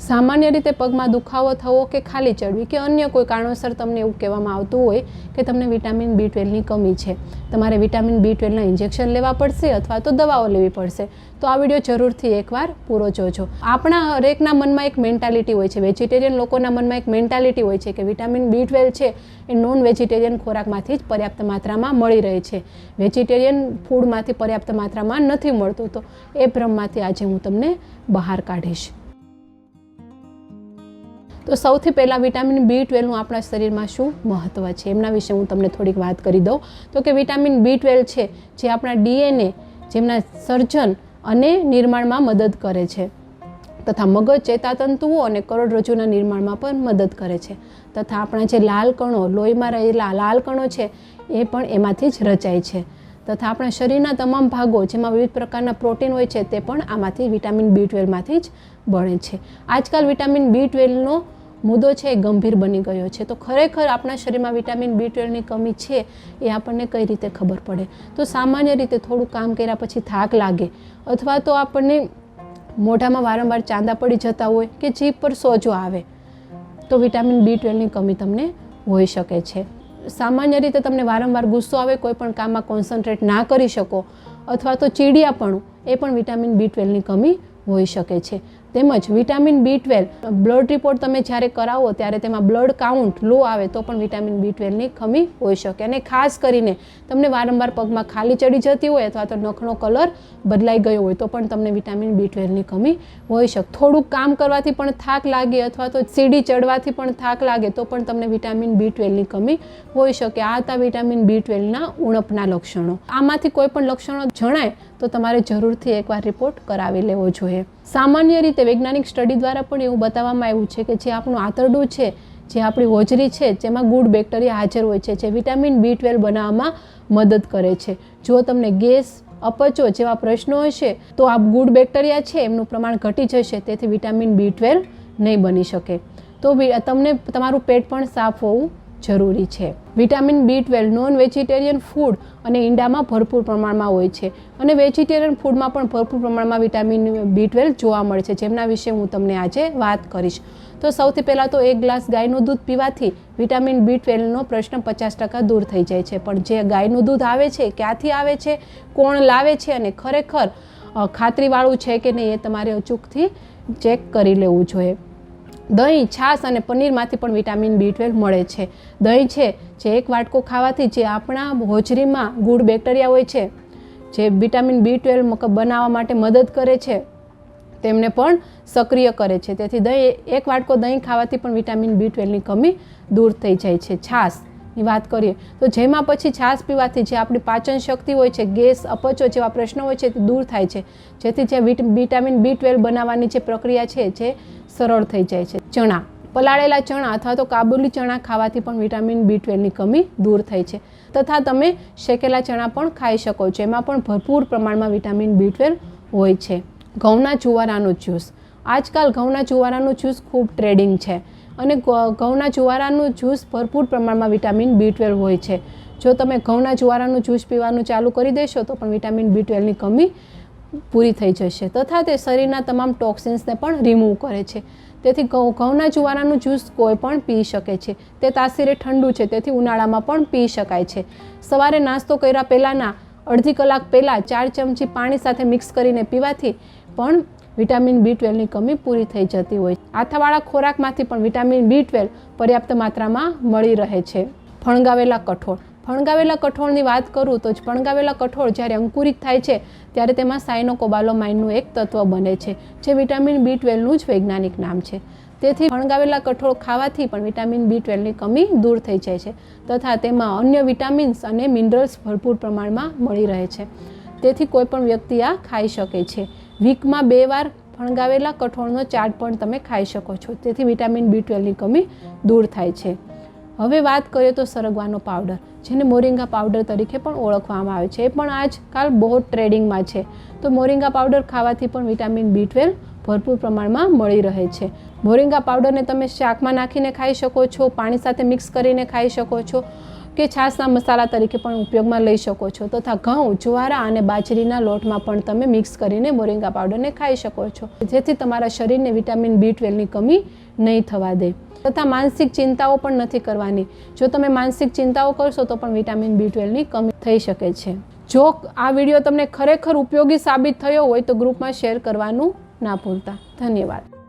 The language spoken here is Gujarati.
સામાન્ય રીતે પગમાં દુખાવો થવો કે ખાલી ચડવી કે અન્ય કોઈ કારણોસર તમને એવું કહેવામાં આવતું હોય કે તમને વિટામિન બી ટ્વેલ્વની કમી છે. તમારે વિટામિન બી ટ્વેલ્વના ઇન્જેક્શન લેવા પડશે અથવા તો દવાઓ લેવી પડશે. તો આ વીડિયો જરૂરથી એકવાર પૂરો જોજો. આપણા હરેકના મનમાં એક મેન્ટાલિટી હોય છે. વેજીટેરિયન લોકોના મનમાં એક મેન્ટાલિટી હોય છે કે વિટામિન બી ટ્વેલ્વ છે એ નોન વેજીટેરિયન ખોરાકમાંથી જ પર્યાપ્ત માત્રામાં મળી રહે છે. વેજીટેરિયન ફૂડમાંથી પર્યાપ્ત માત્રામાં નથી મળતું. તો એ ભ્રમમાંથી આજે હું તમને બહાર કાઢીશ. તો સૌથી પહેલાં વિટામિન બી ટ્વેલ્વનું આપણા શરીરમાં શું મહત્ત્વ છે? એમના વિશે હું તમને થોડીક વાત કરી દઉં. તો કે વિટામિન બી ટ્વેલ્વ છે, જે આપણા ડીએનએ જેમના સર્જન અને નિર્માણમાં મદદ કરે છે. તથા મગજ, ચેતાતંતુઓ અને કરોડરજ્જુના નિર્માણમાં પણ મદદ કરે છે. તથા આપણા જે લાલ કણો, લોહીમાં રહેલા લાલ કણો છે, એ પણ એમાંથી જ રચાય છે. તથા આપણા શરીરના તમામ ભાગો જેમાં વિવિધ પ્રકારના પ્રોટીન હોય છે તે પણ આમાંથી વિટામિન બી ટ્વેલ્વમાંથી જ બને છે. આજકાલ વિટામિન બી ટ્વેલ્વનો મુદ્દો છે એ ગંભીર બની ગયો છે. તો ખરેખર આપણા શરીરમાં વિટામિન બી ટ્વેલ્વની કમી છે એ આપણને કઈ રીતે ખબર પડે? તો સામાન્ય રીતે થોડું કામ કર્યા પછી થાક લાગે અથવા તો આપણને મોઢામાં વારંવાર ચાંદા પડી જતા હોય કે જીભ પર સોજો આવે તો વિટામિન બી ટ્વેલ્વની કમી તમને હોઈ શકે છે. સામાન્ય રીતે તમને વારંવાર ગુસ્સો આવે, કોઈ પણ કામમાં કોન્સન્ટ્રેટ ના કરી શકો, અથવા તો ચીડિયાપણું, એ પણ વિટામિન બી ટ્વેલ્વની કમી હોઈ શકે છે. તેમજ vitamin B twelve blood report તમે જ્યારે કરાવો ત્યારે તેમાં બ્લડ કાઉન્ટ લો આવે તો પણ વિટામિન બી ટ્વેલ્વની કમી હોઈ શકે. અને ખાસ કરીને તમને વારંવાર પગમાં ખાલી ચડી જતી હોય અથવા તો નખનો કલર બદલાઈ ગયો હોય તો પણ તમને વિટામિન બી ટ્વેલ્વની કમી હોઈ શકે. થોડુંક કામ કરવાથી પણ થાક લાગે અથવા તો સીડી ચડવાથી પણ થાક લાગે તો પણ તમને વિટામિન બી ટ્વેલ્વની કમી હોઈ શકે. આ હતા વિટામિન બી ટ્વેલ્વના ઉણપના લક્ષણો. આમાંથી કોઈ પણ લક્ષણો જણાય તો તમારે જરૂરથી એકવાર રિપોર્ટ કરાવી લેવો જોઈએ. સામાન્ય રીતે વૈજ્ઞાનિક સ્ટડી દ્વારા પણ એવું બતાવવામાં આવ્યું છે કે જે આપણું આંતરડું છે, જે આપણી હોજરી છે, જેમાં ગુડ બેક્ટેરિયા હાજર હોય છે, જે વિટામિન બી ટ્વેલ્વ બનાવવામાં મદદ કરે છે. જો તમને ગેસ અપચો જેવા પ્રશ્નો હશે, તો આ ગુડ બેક્ટેરિયા છે, એમનું પ્રમાણ ઘટી જશે, તેથી વિટામિન બી ટ્વેલ્વ નહીં બની શકે. તો તમને તમારું પેટ પણ સાફ હોવું જરૂરી છે. Vitamin B twelve, non vegetarian food અને ઈંડામાં ભરપૂર પ્રમાણમાં હોય છે. અને વેજીટેરિયન ફૂડમાં પણ ભરપૂર પ્રમાણમાં વિટામિન બી ટ્વેલ્વ જોવા મળે છે. જેમના વિશે હું તમને આજે વાત કરીશ. તો સૌથી પહેલાં તો એક ગ્લાસ ગાયનું દૂધ પીવાથી વિટામિન બી ટ્વેલ્વનો પ્રશ્ન પચાસ ટકા દૂર થઈ જાય છે. પણ જે ગાયનું દૂધ આવે છે, ક્યાંથી આવે છે, કોણ લાવે છે અને ખરેખર ખાતરીવાળું છે કે નહીં એ તમારે અચૂકથી ચેક કરી લેવું જોઈએ. દહીં, છાશ અને પનીરમાંથી પણ વિટામિન બી ટ્વેલ્વ મળે છે. દહીં છે, જે એક વાટકો ખાવાથી જે આપણા હોજરીમાં ગુડ બેક્ટેરિયા હોય છે, જે વિટામિન બી ટ્વેલ્વ બનાવવા માટે મદદ કરે છે, તેમને પણ સક્રિય કરે છે. તેથી દહીં, એક વાટકો દહીં ખાવાથી પણ વિટામિન બી ટ્વેલ્વની કમી દૂર થઈ જાય છે. છાશની વાત કરીએ, તો જેમાં પછી છાશ પીવાથી જે આપણી પાચન શક્તિ હોય છે, ગેસ અપચો જેવા પ્રશ્નો હોય છે, તે દૂર થાય છે. જેથી જે વિટ- વિટામિન બી ટ્વેલ્વ બનાવવાની જે પ્રક્રિયા છે, જે સરળ થઈ જાય છે. ચણા. પલાળેલા ચણા અથવા તો કાબુલી ચણા ખાવાથી પણ વિટામિન બી ટ્વેલ્વની કમી દૂર થઈ છે. તથા તમે શેકેલા ચણા પણ ખાઈ શકો છો. એમાં પણ ભરપૂર પ્રમાણમાં વિટામિન બી ટ્વેલ્વ હોય છે. ઘઉંના જુવારાનો જ્યુસ. આજકાલ ઘઉંના જુવારાનો જ્યુસ ખૂબ ટ્રેડિંગ છે અને ઘઉંના જુવારાનું જ્યુસ ભરપૂર પ્રમાણમાં વિટામિન બી ટ્વેલ્વ હોય છે. જો તમે ઘઉંના જુવારાનું જ્યુસ પીવાનું ચાલુ કરી દેશો તો પણ વિટામિન બી ટ્વેલ્વની કમી પૂરી થઈ જશે. તથા તે શરીરના તમામ ટોક્સિન્સને પણ રિમૂવ કરે છે. તેથી ઘઉં, ઘઉંના જુવારાનું જ્યુસ કોઈ પણ પી શકે છે. તે તાસીરે ઠંડુ છે, તેથી ઉનાળામાં પણ પી શકાય છે. સવારે નાસ્તો કર્યા પહેલાંના અડધી કલાક પહેલાં ચાર ચમચી પાણી સાથે મિક્સ કરીને પીવાથી પણ વિટામિન બી ટ્વેલ્વની કમી પૂરી થઈ જતી હોય આથાવાળા ખોરાકમાંથી પણ વિટામિન બી ટ્વેલ્વ પર્યાપ્ત માત્રામાં મળી રહે છે. ફણગાવેલા કઠોળ. ફણગાવેલા કઠોળની વાત કરું તો જ ફણગાવેલા કઠોળ જ્યારે અંકુરિત થાય છે, ત્યારે તેમાં સાયનોકોબાલોમાઇનનું એક તત્વ બને છે, જે વિટામિન બી ટ્વેલ્વનું જ વૈજ્ઞાનિક નામ છે. તેથી ફણગાવેલા કઠોળ ખાવાથી પણ વિટામિન બી ટ્વેલ્વની કમી દૂર થઈ જાય છે, તથા તેમાં અન્ય વિટામિન્સ અને મિનરલ્સ ભરપૂર પ્રમાણમાં મળી રહે છે. તેથી કોઈપણ વ્યક્તિ આ ખાઈ શકે છે. વીકમાં બે વાર ફણગાવેલા કઠોળનો ચાટ પણ તમે ખાઈ શકો છો, તેથી વિટામિન બી ટ્વેલ્વની કમી દૂર થાય છે. હવે વાત કરીએ તો સરગવાનો પાવડર. જેને મોરિંગા પાવડર તરીકે પણ ઓળખવામાં આવે છે. એ પણ આજકાલ બહુ ટ્રેડિંગમાં છે. તો મોરિંગા પાવડર ખાવાથી પણ વિટામિન બી ટ્વેલ્વ ભરપૂર પ્રમાણમાં મળી રહે છે. મોરિંગા પાવડરને તમે શાકમાં નાખીને ખાઈ શકો છો, પાણી સાથે મિક્સ કરીને ખાઈ શકો છો. કે છાશના મસાલા તરીકે પણ ઉપયોગમાં લઈ શકો છો તથા ઘઉં, જુવારા અને બાજરીના લોટમાં પણ તમે મિક્સ કરીને મોરિંગા પાવડરને ખાઈ શકો છો. જેથી તમારા શરીરને વિટામિન બી ટ્વેલ્વની કમી નહીં થવા દે. તથા માનસિક ચિંતાઓ પણ નથી કરવાની. જો તમે માનસિક ચિંતાઓ કરશો તો પણ વિટામિન બી ટ્વેલ્વની કમી થઈ શકે છે. જો આ વીડિયો તમને ખરેખર ઉપયોગી સાબિત થયો હોય તો ગ્રુપમાં શેર કરવાનું ના ભૂલતા. ધન્યવાદ.